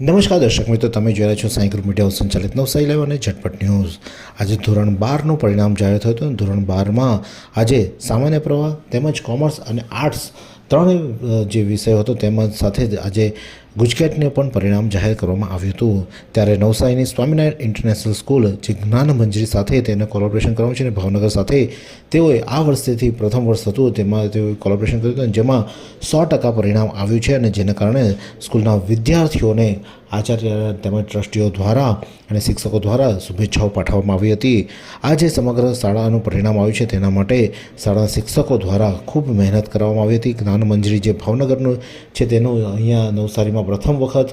નમસ્કાર દર્શક મિત્રો, તમે જોઈ રહ્યા છો સાયકલ મીડિયા સંચાલિત નવસારી લાઈવ અને ઝટપટ ન્યૂઝ. આજે ધોરણ બારનું પરિણામ જાહેર થયું હતું ધોરણ બારમાં આજે સામાન્ય પ્રવાહ, તેમજ કોમર્સ અને આર્ટ્સ ત્રણેય જે વિષયો હતો તેમજ સાથે જ આજે ગુજકેટને પણ પરિણામ જાહેર કરવામાં આવ્યું હતું. ત્યારે નવસારીની સ્વામિનારાયણ ઇન્ટરનેશનલ સ્કૂલ, જે જ્ઞાન મંજરી સાથે તેને કોલોબરેશન કરવાનું છે અને ભાવનગર સાથે, તેઓએ આ વર્ષેથી પ્રથમ વર્ષ હતું, તેમાં તેઓએ કોલોબરેશન કર્યું હતું જેમાં સો ટકા પરિણામ આવ્યું છે અને જેના કારણે સ્કૂલના વિદ્યાર્થીઓને આચાર્ય તેમજ ટ્રસ્ટીઓ દ્વારા અને શિક્ષકો દ્વારા શુભેચ્છાઓ પાઠવવામાં આવી હતી. આજે સમગ્ર શાળાનું પરિણામ આવ્યું છે. તેના માટે શાળા શિક્ષકો દ્વારા ખૂબ મહેનત કરવામાં આવી હતી. જ્ઞાન મંજરી જે ભાવનગરનું છે તેનું અહીંયા નવસારીમાં પ્રથમ વખત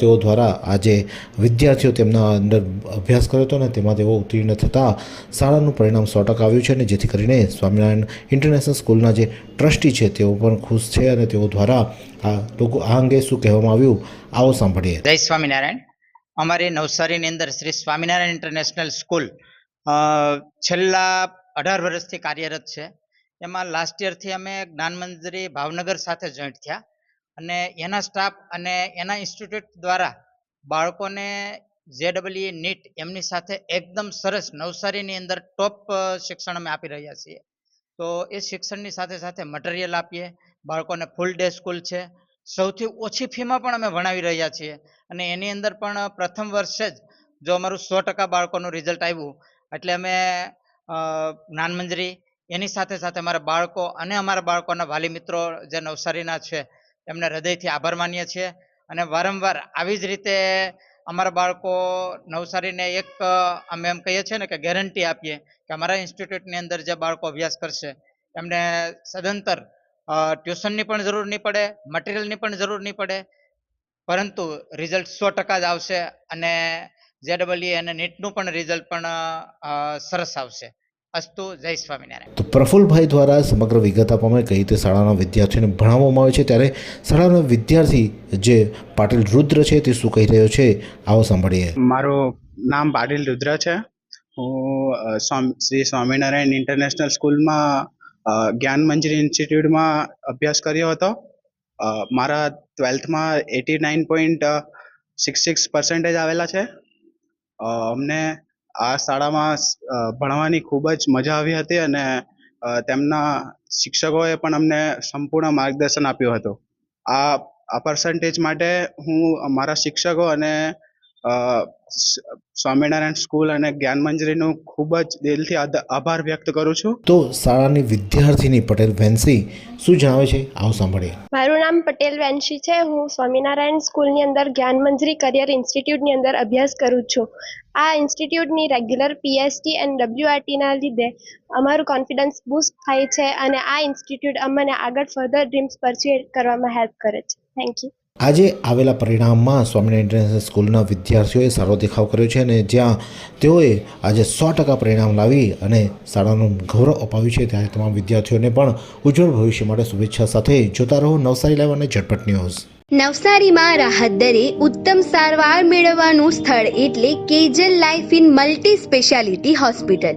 તેઓ દ્વારા આજે વિદ્યાર્થીઓ તેમના અંદર અભ્યાસ કર્યો હતો અને તેમાં તેઓ ઉત્તીર્ણ થતાં શાળાનું પરિણામ સો ટકા આવ્યું છે અને જેથી કરીને સ્વામિનારાયણ ઇન્ટરનેશનલ સ્કૂલના જે ટ્રસ્ટી છે તેઓ પણ ખુશ છે અને તેઓ દ્વારા આ લોકો આ અંગે શું કહેવામાં આવ્યું, આવો સાંભળીએ. જય સ્વામિનારાયણ. અમારી નવસારીની અંદર શ્રી સ્વામિનારાયણ ઇન્ટરનેશનલ સ્કૂલ છેલ્લા અઢાર વર્ષથી કાર્યરત છે. એમાં લાસ્ટ યરથી અમે જ્ઞાન મંદિરી ભાવનગર સાથે જોઈન્ટ થયા અને એના સ્ટાફ અને એના ઇન્સ્ટિટ્યૂટ દ્વારા બાળકોને જેડબલ્યુ નીટ એમની સાથે એકદમ સરસ નવસારીની અંદર ટોપ શિક્ષણ અમે આપી રહ્યા છીએ. તો એ શિક્ષણની સાથે સાથે મટીરિયલ આપીએ. બાળકોને ફૂલ ડે સ્કૂલ છે. સૌથી ઓછી ફીમાં પણ અમે ભણાવી રહ્યા છીએ. અને એની અંદર પણ પ્રથમ વર્ષે જ જો અમારું સો ટકા બાળકોનું રિઝલ્ટ આવ્યું, એટલે અમે નાનમંજરી, એની સાથે સાથે અમારા બાળકો અને અમારા બાળકોના વાલી મિત્રો જે નવસારીના છે, એમને હૃદયથી આભાર માનીએ છીએ. અને વારંવાર આવી જ રીતે અમારા બાળકો નવસારીને એક અમે એમ કહીએ છીએ ને કે ગેરંટી આપીએ કે અમારા ઇન્સ્ટિટ્યૂટની અંદર જે બાળકો અભ્યાસ કરશે, એમને સદંતર ટ્યુશનની પણ જરૂર નહીં પડે મટીરિયલની પણ જરૂર નહીં પડે પરંતુ રિઝલ્ટ સો ટકા જ આવશે અને જેડબલ્યુ અને નીટનું પણ રિઝલ્ટ પણ સરસ આવશે. અસ્તુ જય સ્વામિનારાયણ. તો પ્રફુલ્લભાઈ દ્વારા સમગ્ર વિગત આપવામાં કઈ રીતે શાળાના વિદ્યાર્થીઓને ભણાવવામાં આવે છે? ત્યારે શાળાનો વિદ્યાર્થી જે પાટીલ રુદ્ર છે તે શું કહી રહ્યો છે? આવો સાંભળીએ. મારું નામ પાટીલ રુદ્ર છે. હું શ્રી સ્વામિનારાયણ ઇન્ટરનેશનલ સ્કૂલમાં જ્ઞાન મંજરી ઇન્સ્ટિટ્યૂટમાં અભ્યાસ કર્યો હતો. મારા ટ્વેલ્થમાં eighty nine point six six percentage આવેલા છે. અમને આ શાળામાં ભણવાની ખૂબ જ મજા આવી હતી અને તેમના શિક્ષકોએ પણ અમને સંપૂર્ણ માર્ગદર્શન આપ્યું હતું. આ આ પર્સન્ટેજ માટે હું મારા શિક્ષકો અને સ્વામિનારાયણ સ્કૂલ અને જ્ઞાન મંજરીનો ખૂબ જ દિલથી આભાર વ્યક્ત કરું છું. તો શાળાની વિદ્યાર્થીની પટેલ વેન્સી શું જણાવે છે? આવો સાંભળીએ. મારું નામ પટેલ વેન્સી છે. હું સ્વામિનારાયણ સ્કૂલની અંદર જ્ઞાન મંજરી કરિયર ઇન્સ્ટિટ્યૂટની અંદર અભ્યાસ કરું છું. આ ઇન્સ્ટિટ્યૂટની રેગ્યુલર પીએચડી એન્ડ ડબ્લ્યુઆરટીના લીધે અમારું કોન્ફિડન્સ બૂસ્ટ થાય છે અને આ ઇન્સ્ટિટ્યૂટ અમને આગળ ફર્ધર ડ્રીમ્સ પરસ્યુ કરવામાં હેલ્પ કરે છે. Thank you. આજે આવેલા પરિણામમાં સ્વામિનારાયણ ઇન્ટરનેશનલ સ્કૂલના વિદ્યાર્થીઓએ સારો દેખાવ કર્યો છે અને જ્યાં તેઓએ આજે સો ટકા પરિણામ લાવી અને શાળાનું ગૌરવ અપાવ્યું છે, ત્યારે તમામ વિદ્યાર્થીઓને પણ ઉજ્જવળ ભવિષ્ય માટે શુભેચ્છા સાથે જોતા રહો નવસારી લાઈવ અને ઝટપટ ન્યૂઝ. નવસારીમાં રાહત દરે ઉત્તમ સારવાર મેળવવાનું સ્થળ એટલે Kejal life in multi speciality hospital